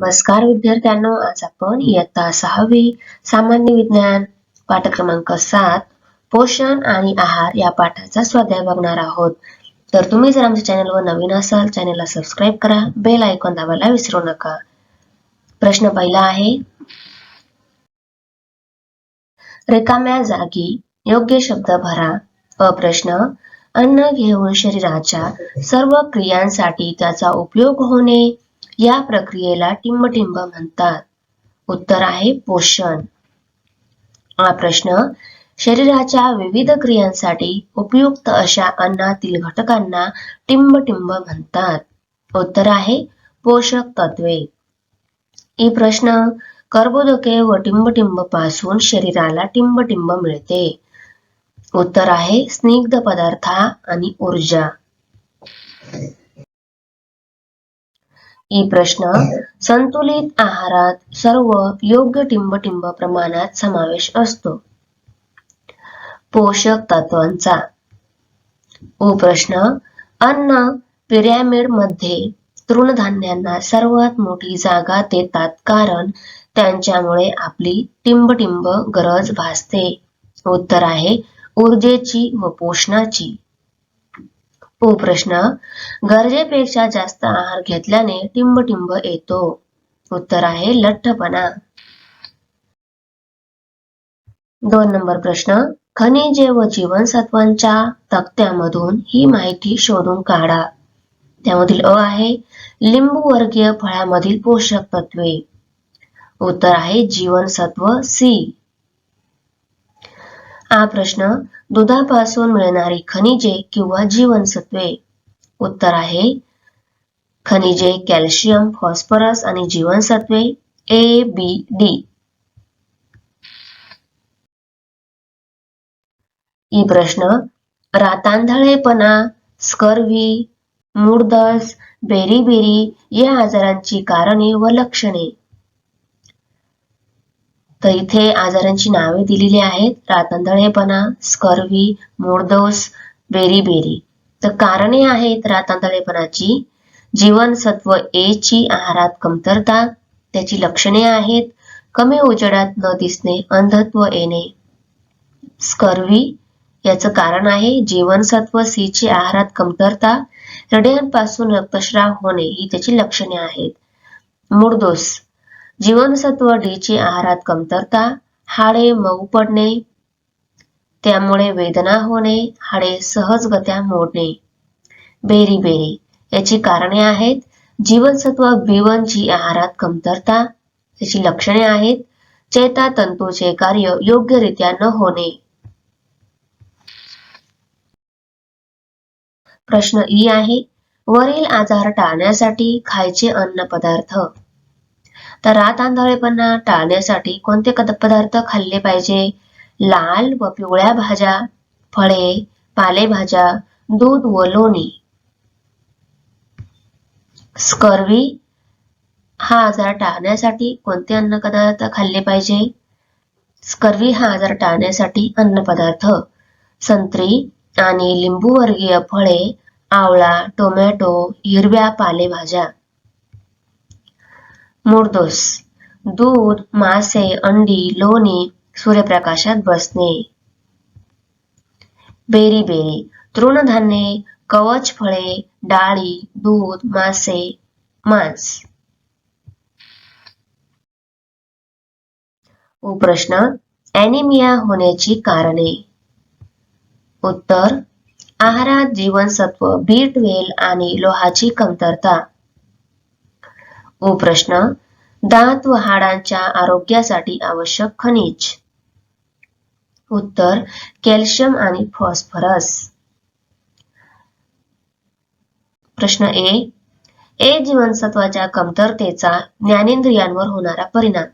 नमस्कार विद्यार्थ्यांनो आज आपण इयत्ता सहावी सामान्य विज्ञान पाठ क्रमांक सात पोषण आणि आहार या पाठाचा स्वाध्याय बघणार आहोत. तर तुम्ही जर आमच्या चॅनलवर नवीन असाल चॅनलला सबस्क्राईब करा बेल आयकॉन दाबायला विसरू नका. प्रश्न पहिला आहे रिकाम्या जागी योग्य शब्द भरा. अ प्रश्न अन्न घेऊन शरीराच्या सर्व क्रियांसाठी त्याचा उपयोग होणे या प्रक्रियेला टिंबटिंब म्हणतात. उत्तर आहे पोषण. हा प्रश्न शरीराच्या विविध क्रियांसाठी उपयुक्त अशा अन्नातील घटकांना टिंबटिंब म्हणतात. उत्तर आहे पोषक तत्वे. ही प्रश्न कर्बोदके व टिंबटिंबपासून शरीराला टिंबटिंब मिळते. उत्तर आहे स्निग्ध पदार्थ आणि ऊर्जा. ई प्रश्न संतुलित आहारात सर्व योग्य टिंबटिंब प्रमाणात समावेश असतो. पोषक तत्वांचा. ओ प्रश्न अन्न पिरॅमिडमध्ये तृणधान्यांना सर्वात मोठी जागा देतात कारण त्यांच्यामुळे आपली टिंबटिंब गरज भासते. उत्तर आहे ऊर्जेची व पोषणाची. प्रश्न गरजेपेक्षा जास्त आहार घेतल्याने टिंबटिंब येतो. उत्तर आहे लठ्ठपणा. दोन नंबर प्रश्न खनिजे व जीवनसत्वांच्या तक्त्यामधून ही माहिती शोधून काढा. त्यामधील अ आहे लिंबूवर्गीय फळामधील पोषक तत्वे. उत्तर आहे जीवनसत्व सी. हा प्रश्न दुधापासून मिळणारी खनिजे किंवा जीवनसत्वे. उत्तर आहे खनिजे कॅल्शियम फॉस्फरस आणि जीवनसत्वे ए बी डी ई प्रश्न रातांधळेपणा स्कर्वी मूळदस बेरीबेरी या आजारांची कारणे व लक्षणे. तर इथे आजारांची नावे दिलेली आहेत. रातांदळेपणा स्कर्वी बेरी बेरीबेरी. तर कारणे आहेत रातांदळेपणाची. जीवनसत्व ए ची आहारात कमतरता त्याची लक्षणे आहेत. कमी उजेडात न दिसणे अंधत्व येणे. स्कर्वी याचं कारण आहे जीवनसत्व सी ची आहारात कमतरता हृदयांपासून रक्तस्राव होणे ही त्याची लक्षणे आहेत. मुर्दोस जीवनसत्व डी ची आहारात कमतरता हाडे मऊ पडणे त्यामुळे वेदना होणे हाडे सहजगत्या मोडणे. बेरी बेरी याची कारणे आहेत जीवनसत्व बीवन ची आहारात कमतरता याची लक्षणे आहेत चेता तंतूचे कार्य योग्यरित्या न होणे. प्रश्न ई आहे वरील आजार टाळण्यासाठी खायचे अन्न पदार्थ. तर रात आंधळेपणा टाळण्यासाठी कोणते पदार्थ खाल्ले पाहिजे? लाल व पिवळ्या भाज्या फळे पालेभाज्या दूध व लोणी. स्कर्वी हा आजार टाळण्यासाठी कोणते अन्न पदार्थ खाल्ले पाहिजे? स्कर्वी हा आजार टाळण्यासाठी अन्न पदार्थ. संत्री आणि लिंबू वर्गीय फळे आवळा टोमॅटो हिरव्या पालेभाज्या. मूळदोस दूध मासे अंडी लोणी सूर्यप्रकाशात बसणे. बेरी बेरी तृणधान्ये कवच फळे डाळी दूध मासे मांस. प्रश्न ॲनिमिया होण्याची कारणे. उत्तर आहारात जीवनसत्व बी ट्वेल आणि लोहाची कमतरता. प्रश्न दात व हाडांच्या आरोग्यासाठी आवश्यक खनिज. उत्तर कॅल्शियम आणि फॉस्फरस. प्रश्न ए ए जीवनसत्वाच्या कमतरतेचा ज्ञानेंद्रियांवर होणारा परिणाम.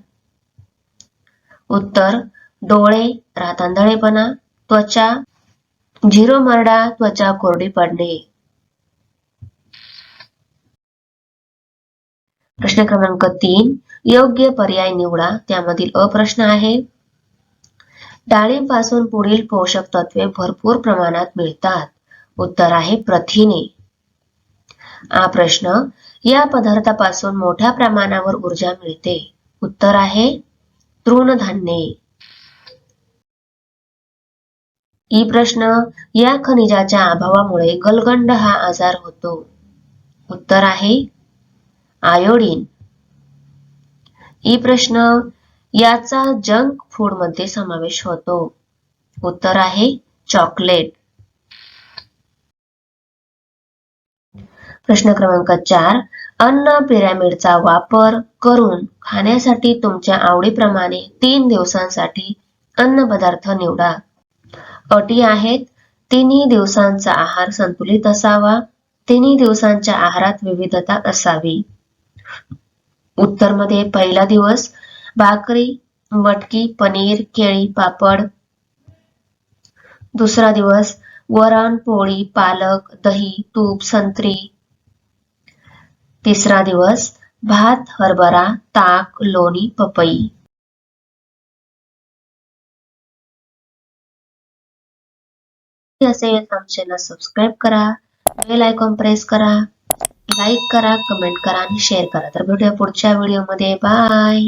उत्तर डोळे रातांधळेपणा त्वचा झिरो मरडा त्वचा कोरडी पडणे. प्रश्न क्रमांक तीन योग्य पर्याय निवडा. त्यामधील अ प्रश्न आहे डाळींपासून पुढील पोषक तत्वे भरपूर प्रमाणात मिळतात. उत्तर आहे प्रथिने. हा प्रश्न या पदार्थापासून मोठ्या प्रमाणावर ऊर्जा मिळते. उत्तर आहे तृणधान्ये. ई प्रश्न या खनिजाच्या अभावामुळे गलगंड हा आजार होतो. उत्तर आहे आयोडीन. ई प्रश्न याचा जंक फूडमध्ये समावेश होतो. उत्तर आहे चॉकलेट. प्रश्न क्रमांक चार अन्न पिरॅमिडचा वापर करून खाण्यासाठी तुमच्या आवडीप्रमाणे तीन दिवसांसाठी अन्न पदार्थ निवडा. अटी आहेत तिन्ही दिवसांचा आहार संतुलित असावा तिन्ही दिवसांच्या आहारात विविधता असावी. उत्तरमध्ये पहिला दिवस भाकरी मटकी पनीर केळी पापड. दुसरा दिवस वरण पोळी पालक दही तूप संत्री. तिसरा दिवस भात हरभरा ताक लोणी पपई. असेल आमच्याला सबस्क्राईब करा बेल आयकॉन प्रेस करा. लाईक करा कमेंट करा आणि शेअर करा. तर भेटूया पुढच्या व्हिडिओमध्ये बाय